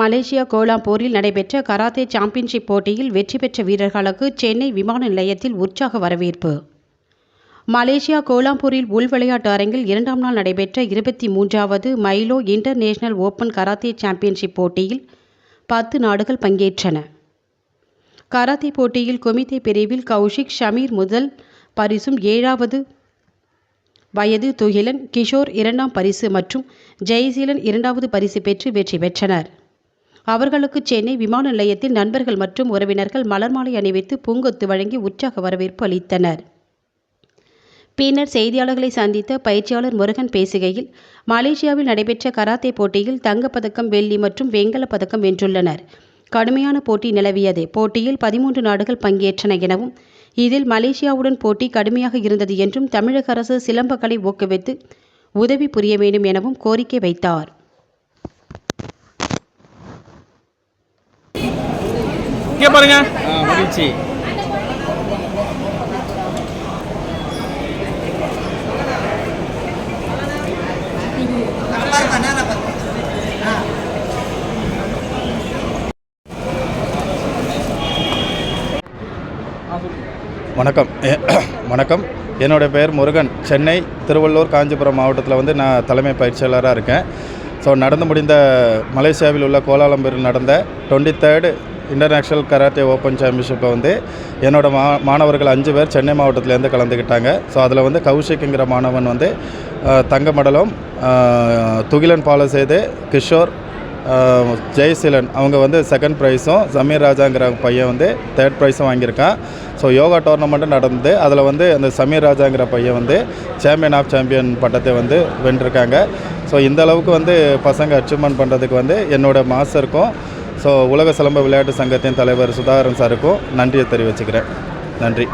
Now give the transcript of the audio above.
Malaysia கோலாலம்பூரில் நடைபெற்ற karate championship போட்டியில் வெற்றி பெற்ற வீரர்களுக்கு சென்னை விமான நிலையத்தில் உற்சாக வரவேற்பு. மலேசியா கோலாலம்பூரில் உள் விளையாட்டு அரங்கில் இரண்டாம் நாள் நடைபெற்ற இருபத்தி மூன்றாவது Milo international open karate championship போட்டியில் பத்து நாடுகள் பங்கேற்றன. கராத்தே போட்டியில் குமித்தே பிரிவில் கௌஷிக் ஷமீர் முதல் பரிசும் ஏழாவது வயது துகிலன் கிஷோர் இரண்டாம் பரிசு மற்றும் ஜெய்சீலன் இரண்டாவது பரிசு பெற்று வெற்றி பெற்றனர். அவர்களுக்கு சென்னை விமான நிலையத்தில் நண்பர்கள் மற்றும் உறவினர்கள் மலர் மாலை அணிவித்து பூங்கொத்து வழங்கி உற்சாக வரவேற்பு அளித்தனர். பின்னர் செய்தியாளர்களை சந்தித்த பயிற்சியாளர் முருகன் பேசுகையில் மலேசியாவில் நடைபெற்ற கராத்தே போட்டியில் தங்கப்பதக்கம் வெள்ளி மற்றும் வெங்கலப் பதக்கம் வென்றுள்ளனர். கடுமையான போட்டி நிலவியது. போட்டியில் பதிமூன்று நாடுகள் பங்கேற்றன எனவும் இதில் மலேசியாவுடன் போட்டி கடுமையாக இருந்தது என்றும் தமிழக அரசு சிலம்பக்கலை ஊக்குவித்து உதவி புரிய வேண்டும் எனவும் கோரிக்கை வைத்தார். இங்கே பாருங்க. ஆ மகிழ்ச்சி. வணக்கம். வணக்கம். என்னோட பெயர் முருகன். சென்னை திருவள்ளூர் காஞ்சிபுரம் மாவட்டத்தில் வந்து நான் தலைமை பயிற்சியாளராக இருக்கேன். ஸோ நடந்து முடிந்த மலேசியாவில் உள்ள கோலாலம்பூரில் நடந்த twenty third international karate open சாம்பியன்ஷிப்பை வந்து என்னோட மா மாணவர்கள் அஞ்சு பேர் சென்னை மாவட்டத்திலேருந்து கலந்துக்கிட்டாங்க ஸோ அதில் வந்து கௌஷிக்குங்கிற மாணவன் வந்து தங்க மடலும் அஹ், துகிலன் பாலசேது கிஷோர் ஜெய்சீலன் அவங்க வந்து செகண்ட் ப்ரைஸும் சமீர் ராஜாங்கிற பையன் வந்து தேர்ட் ப்ரைஸும் வாங்கியிருக்கான். ஸோ யோகா டோர்னமெண்ட்டும் நடந்து அதில் வந்து அந்த சமீர் ராஜாங்கிற பையன் வந்து சாம்பியன் ஆஃப் சாம்பியன் பட்டத்தை வந்து வென்றிருக்காங்க. ஸோ இந்த அளவுக்கு வந்து பசங்க அச்சீவ்மெண்ட் பண்ணுறதுக்கு வந்து என்னோட மாஸ்டருக்கும் ஸோ உலக சிலம்ப விளையாட்டு சங்கத்தின் தலைவர் சுதாகரன் சாருக்கும் நன்றியை தெரிவிச்சுக்கிறேன். நன்றி.